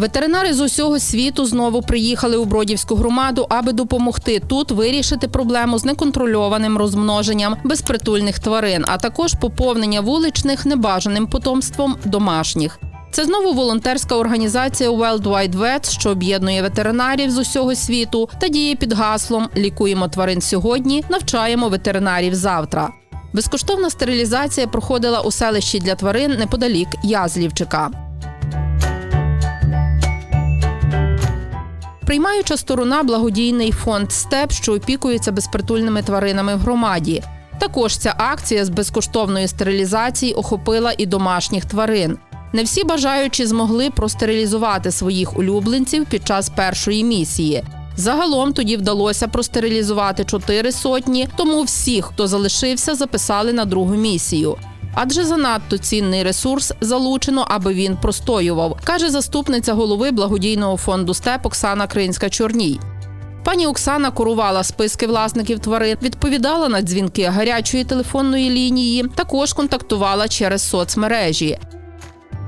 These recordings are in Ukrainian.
Ветеринари з усього світу знову приїхали у Бродівську громаду, аби допомогти тут вирішити проблему з неконтрольованим розмноженням безпритульних тварин, а також поповнення вуличних небажаним потомством домашніх. Це знову волонтерська організація World Wide Vets, що об'єднує ветеринарів з усього світу та діє під гаслом Лікуємо тварин сьогодні, навчаємо ветеринарів завтра. Безкоштовна стерилізація проходила у селищі для тварин неподалік Язлівчика. Приймаюча сторона благодійний фонд СТЕП, що опікується безпритульними тваринами в громаді. Також ця акція з безкоштовної стерилізації охопила і домашніх тварин. Не всі бажаючі змогли простерилізувати своїх улюбленців під час першої місії. Загалом тоді вдалося простерилізувати чотири сотні, тому всіх, хто залишився, записали на другу місію. Адже занадто цінний ресурс залучено, аби він простоював, каже заступниця голови благодійного фонду СТЕП Оксана Кринська Чорній. Пані Оксана курувала списки власників тварин, відповідала на дзвінки гарячої телефонної лінії, також контактувала через соцмережі.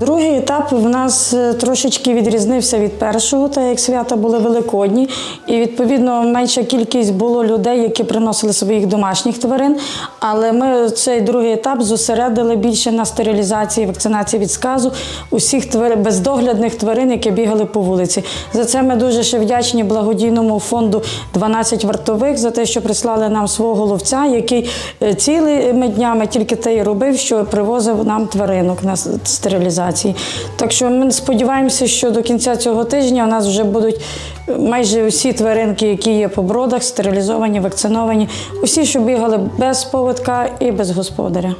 Другий етап в нас е, трошечки відрізнився від першого, так як свята були великодні, і відповідно менша кількість було людей, які приносили своїх домашніх тварин. Але ми цей другий етап зосередили більше на стерилізації, вакцинації від сказу усіх тварин, бездоглядних тварин, які бігали по вулиці. За це ми дуже ще вдячні благодійному фонду 12 вартових за те, що прислали нам свого ловця, який е, цілими днями тільки те й робив, що привозив нам тваринок на с- стерилізації. Так що ми сподіваємося, що до кінця цього тижня у нас вже будуть е, майже всі тваринки, які є по бродах, стерилізовані, вакциновані, усі, що бігали без поводка і без господаря.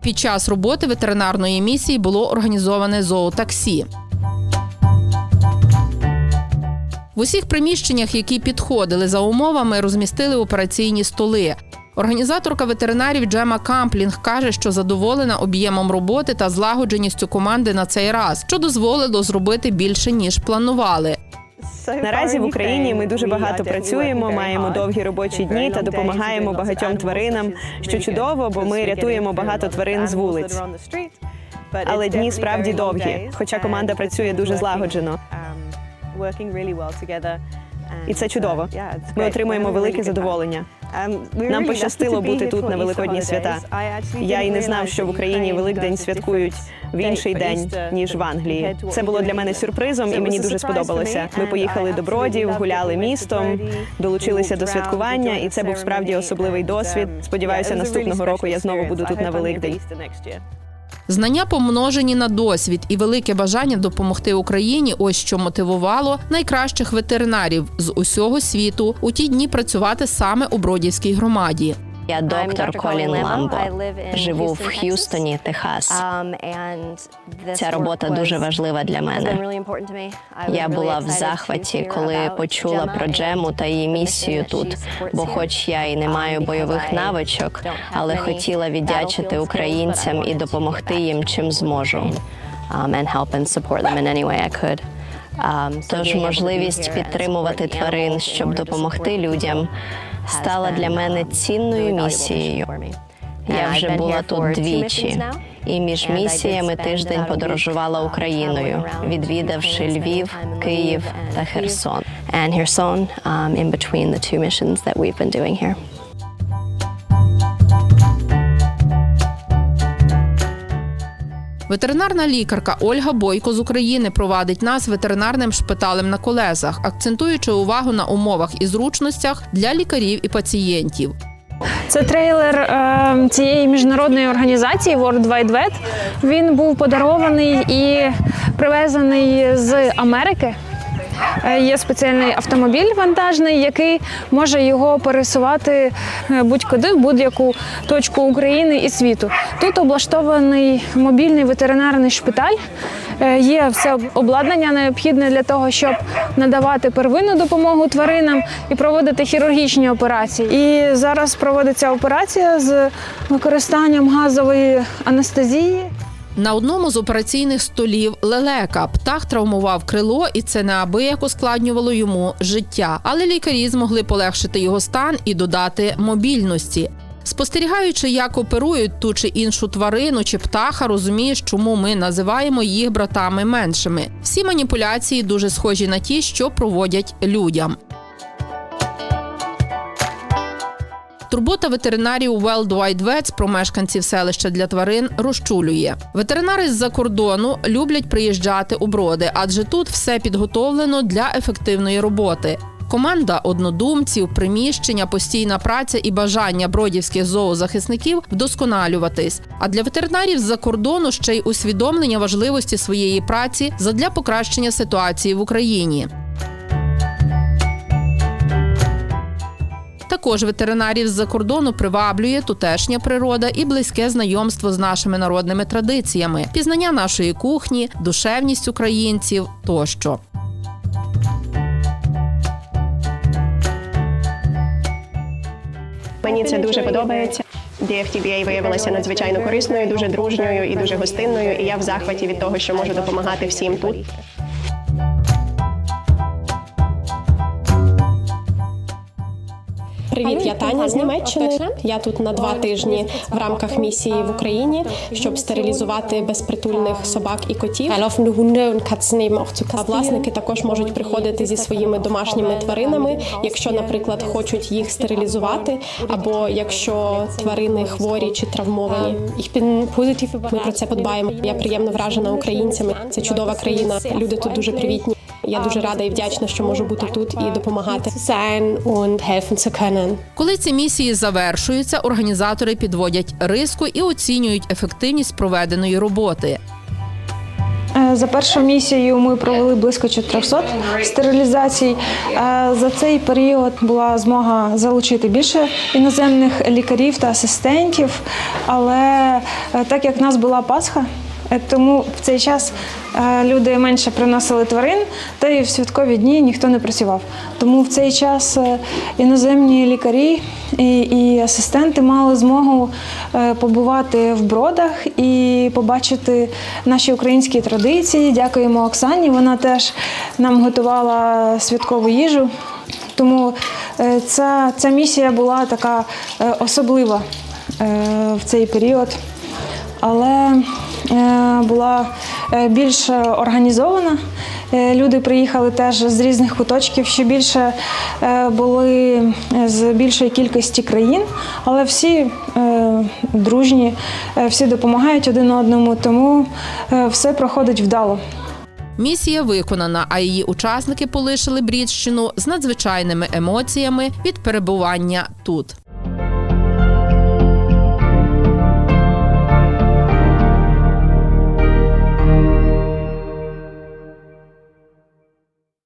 Під час роботи ветеринарної місії було організоване зоотаксі. В усіх приміщеннях, які підходили за умовами, розмістили операційні столи. Організаторка ветеринарів Джема Камплінг каже, що задоволена об'ємом роботи та злагодженістю команди на цей раз, що дозволило зробити більше ніж планували. Наразі в Україні ми дуже багато працюємо, маємо довгі робочі дні та допомагаємо багатьом тваринам, що чудово, бо ми рятуємо багато тварин з вулиць. Але дні справді довгі, хоча команда працює дуже злагоджено. І це чудово. Ми отримуємо велике задоволення. Нам пощастило бути тут на великодні свята. Я і не знав, що в Україні Великдень святкують в інший день ніж в Англії. Це було для мене сюрпризом, і мені дуже сподобалося. Ми поїхали до Бродів, гуляли містом, долучилися до святкування, і це був справді особливий досвід. Сподіваюся, наступного року я знову буду тут на Великдень. Знання помножені на досвід і велике бажання допомогти Україні. Ось що мотивувало найкращих ветеринарів з усього світу у ті дні працювати саме у Бродівській громаді. Я доктор Колін Ламбо. Живу в Х'юстоні, Техас. Ця робота дуже важлива для мене. Я була в захваті, коли почула про Джему та її місію тут. Бо, хоч я і не маю бойових навичок, але хотіла віддячити українцям і допомогти їм чим зможу. um, and help and support them in any way I could. Um, Тож можливість підтримувати тварин, щоб допомогти людям, стала для мене um, цінною місією. Я вже була тут двічі, і між місіями тиждень подорожувала uh, Україною, відвідавши Львів, Київ та Херсон. And Kherson, um, in between the two missions that we've been doing here. Ветеринарна лікарка Ольга Бойко з України провадить нас ветеринарним шпиталем на колесах, акцентуючи увагу на умовах і зручностях для лікарів і пацієнтів. Це трейлер е, цієї міжнародної організації World Wide Vet. Він був подарований і привезений з Америки. Е, Є спеціальний автомобіль вантажний, який може його пересувати е, будь-куди, в будь-яку точку України і світу. Тут облаштований мобільний ветеринарний шпиталь. Е, Є все обладнання необхідне для того, щоб надавати первинну допомогу тваринам і проводити хірургічні операції. І зараз проводиться операція з використанням газової анестезії. На одному з операційних столів лелека птах травмував крило, і це неабияк ускладнювало йому життя. Але лікарі змогли полегшити його стан і додати мобільності. Спостерігаючи, як оперують ту чи іншу тварину чи птаха, розумієш, чому ми називаємо їх братами меншими. Всі маніпуляції дуже схожі на ті, що проводять людям. Турбота ветеринарів World Wide Vets про мешканців селища для тварин розчулює. Ветеринари з-за кордону люблять приїжджати у броди, адже тут все підготовлено для ефективної роботи. Команда однодумців, приміщення, постійна праця і бажання бродівських зоозахисників вдосконалюватись. А для ветеринарів з-за кордону ще й усвідомлення важливості своєї праці задля покращення ситуації в Україні. Також ветеринарів з-за кордону приваблює тутешня природа і близьке знайомство з нашими народними традиціями, пізнання нашої кухні, душевність українців тощо. Мені це дуже подобається. DFTBA виявилася надзвичайно корисною, дуже дружньою і дуже гостинною. І я в захваті від того, що можу допомагати всім тут. Привіт, я Таня з Німеччини. Я тут на два тижні в рамках місії в Україні, щоб стерилізувати безпритульних собак і котів. А власники також можуть приходити зі своїми домашніми тваринами, якщо, наприклад, хочуть їх стерилізувати, або якщо тварини хворі чи травмовані. Ми про це подбаємо. Я приємно вражена українцями. Це чудова країна. Люди тут дуже привітні. Я дуже рада і вдячна, що можу бути тут і допомагати. Коли ці місії завершуються, організатори підводять риску і оцінюють ефективність проведеної роботи. Е, За першу місію ми провели близько 400 стерилізацій. Е, За цей період була змога залучити більше іноземних лікарів та асистентів. Але е, так як в нас була Пасха, тому в цей час е, люди менше приносили тварин, та й в святкові дні ніхто не працював. Тому в цей час е, іноземні лікарі і, і асистенти мали змогу е, побувати в бродах і побачити наші українські традиції. Дякуємо Оксані. Вона теж нам готувала святкову їжу. Тому е, ця, ця місія була така е, особлива е, в цей період, але е, була е, більш організована. Е, Люди приїхали теж з різних куточків, ще більше е, були з більшої кількості країн, але всі е, дружні, е, всі допомагають один одному, тому е, все проходить вдало. Місія виконана, а її учасники полишили Брідщину з надзвичайними емоціями від перебування тут.